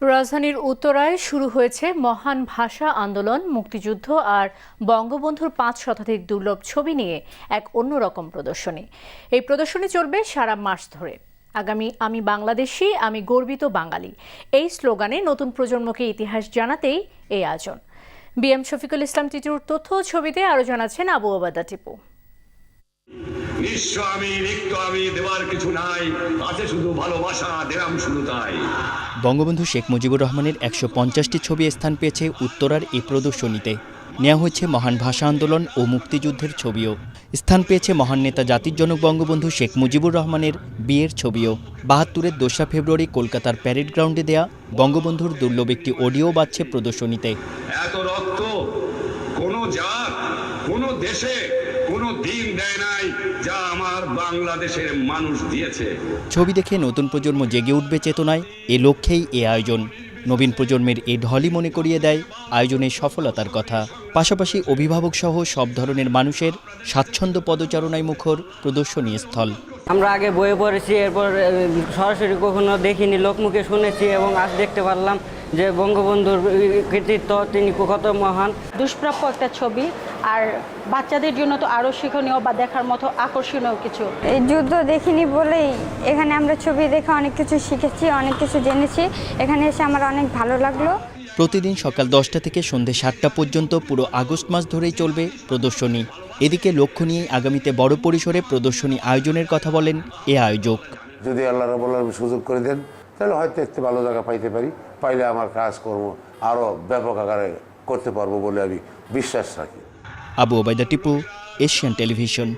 রাজধানীর উত্তরায় শুরু হয়েছে মহান ভাষা আন্দোলন, মুক্তিযুদ্ধ আর বঙ্গবন্ধুর পাঁচ শতাধিক দুর্লভ ছবি নিয়ে এক অন্যরকম প্রদর্শনী। এই প্রদর্শনী চলবে সারা মাস ধরে। আগামী আমি বাংলাদেশি, আমি গর্বিত বাঙালি। এই স্লোগানে নতুন প্রজন্মকে ইতিহাস জানাতেই এই আয়োজন। বিএম শফিকুল ইসলাম টিটুর তথ্য ছবিতে আরও জানাচ্ছেন আবু ওবাদা টিপু। নিঃস্ব আমি রিক্ত আমি দেওয়ার কিছু নাই। আছে শুধু ভালোবাসা দেরাম শুধু তাই। বঙ্গবন্ধু শেখ মুজিবুর রহমানের একশো পঞ্চাশটি ছবি স্থান পেয়েছে উত্তরার এই প্রদর্শনীতে। নেওয়া হয়েছে মহান ভাষা আন্দোলন ও মুক্তিযুদ্ধের ছবিও। স্থান পেয়েছে মহান নেতা জাতির জনক বঙ্গবন্ধু শেখ মুজিবুর রহমানের বিয়ের ছবিও। বাহাত্তরের দোসরা ফেব্রুয়ারি কলকাতার প্যারেড গ্রাউন্ডে দেয়া বঙ্গবন্ধুর দুর্লভ একটি অডিও বাজছে প্রদর্শনীতে। এত রক্ত কোন জাত কোন দেশে কোন দিন দেয় নাই। বাংলাদেশের মানুষ দিয়েছে। ছবি দেখে নতুন প্রজন্ম জেগে উঠবে চেতনায়, এ লক্ষ্যেই এ আয়োজন। নবীন প্রজন্মের এ ঢলই মনে করিয়ে দেয় আয়োজনের সফলতার কথা। পাশাপাশি অভিভাবক সহ সব ধরনের মানুষের স্বাচ্ছন্দ্য পদচারণায় মুখর প্রদর্শনী স্থল আমরা আগে বইয়ে পড়েছি এরপর সরাসরি কখনো দেখিনি লোকমুখে শুনেছি এবং আজ দেখতে পারলাম যে বঙ্গবন্ধুর কৃতিত্ব তিনি কত মহান। দুষ্প্রাপ্য একটা ছবি আর বাচ্চাদের জন্য তো আরও শিক্ষণীয় বা দেখার মতো আকর্ষণীয় কিছু। এই যুদ্ধ দেখিনি বলেই এখানে আমরা ছবি দেখে অনেক কিছু শিখেছি অনেক কিছু জেনেছি। এখানে এসে আমার অনেক ভালো লাগল। প্রতিদিন সকাল দশটা থেকে সন্ধে সাতটা পর্যন্ত পুরো আগস্ট মাস ধরেই চলবে প্রদর্শনী। এদিকে লক্ষ্য নিয়ে আগামীতে বড় পরিসরে প্রদর্শনী আয়োজনের কথা বলেন এ আয়োজক। যদি আল্লাহ রবুল্লাহ সুযোগ করে দেন তাহলে হয়তো একটু ভালো জায়গা পাইতে পারি। পাইলে আমার কাজকর্ম আরও ব্যাপক আকারে করতে পারব বলে আমি বিশ্বাস রাখি। Abu Obaidah Tipu Asian Television.